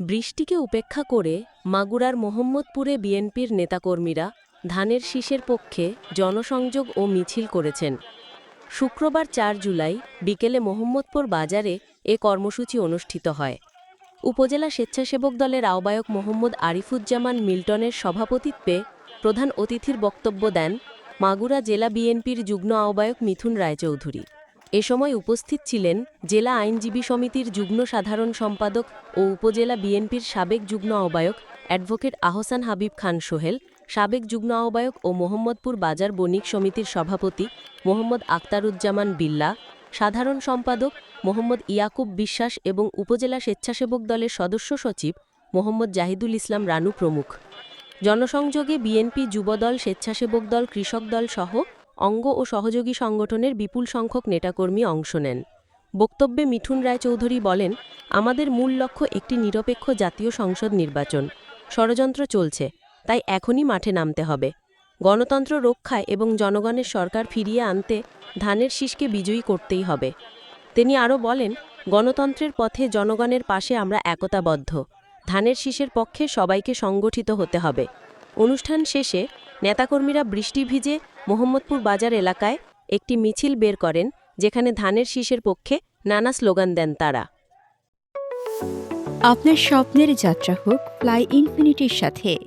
বৃষ্টিকে উপেক্ষা করে মাগুরার মোহাম্মদপুরে বিএনপির নেতাকর্মীরা ধানের শীষের পক্ষে জনসংযোগ ও মিছিল করেছেন। শুক্রবার চার জুলাই বিকেলে মোহাম্মদপুর বাজারে এ কর্মসূচি অনুষ্ঠিত হয়। উপজেলা স্বেচ্ছাসেবক দলের আহ্বায়ক মোহাম্মদ আরিফুজ্জামান মিল্টনের সভাপতিত্বে প্রধান অতিথির বক্তব্য দেন মাগুরা জেলা বিএনপির যুগ্ম আহ্বায়ক মিথুন রায়চৌধুরী। এ সময় উপস্থিত ছিলেন জেলা আইনজীবী সমিতির যুগ্ম সাধারণ সম্পাদক ও উপজেলা বিএনপির সাবেক যুগ্ম আহ্বায়ক অ্যাডভোকেট আহসান হাবিব খান সোহেল, সাবেক যুগ্ম আহ্বায়ক ও মোহাম্মদপুর বাজার বণিক সমিতির সভাপতি মোহাম্মদ আক্তারুজ্জামান বিল্লা, সাধারণ সম্পাদক মোহাম্মদ ইয়াকুব বিশ্বাস এবং উপজেলা স্বেচ্ছাসেবক দলের সদস্য সচিব মোহাম্মদ জাহিদুল ইসলাম রানু প্রমুখ। জনসংযোগে বিএনপি যুবদল, স্বেচ্ছাসেবক দল, কৃষক দল সহ অঙ্গ ও সহযোগী সংগঠনের বিপুল সংখ্যক নেতাকর্মী অংশ নেন। বক্তব্যে মিঠুন রায়চৌধুরী বলেন, আমাদের মূল লক্ষ্য একটি নিরপেক্ষ জাতীয় সংসদ নির্বাচন। ষড়যন্ত্র চলছে, তাই এখনই মাঠে নামতে হবে। গণতন্ত্র রক্ষায় এবং জনগণের সরকার ফিরিয়ে আনতে ধানের শীষকে বিজয়ী করতেই হবে। তিনি আরও বলেন, গণতন্ত্রের পথে জনগণের পাশে আমরা একতাবদ্ধ। ধানের শীষের পক্ষে সবাইকে সংগঠিত হতে হবে। অনুষ্ঠান শেষে নেতাকর্মীরা বৃষ্টি ভিজে মোহাম্মদপুর বাজার এলাকায় একটি মিছিল বের করেন, যেখানে ধানের শীষের পক্ষে নানা স্লোগান দেন তারা। আপনার স্বপ্নের যাত্রা হোক, ফ্লাই ইনফিনিটির সাথে।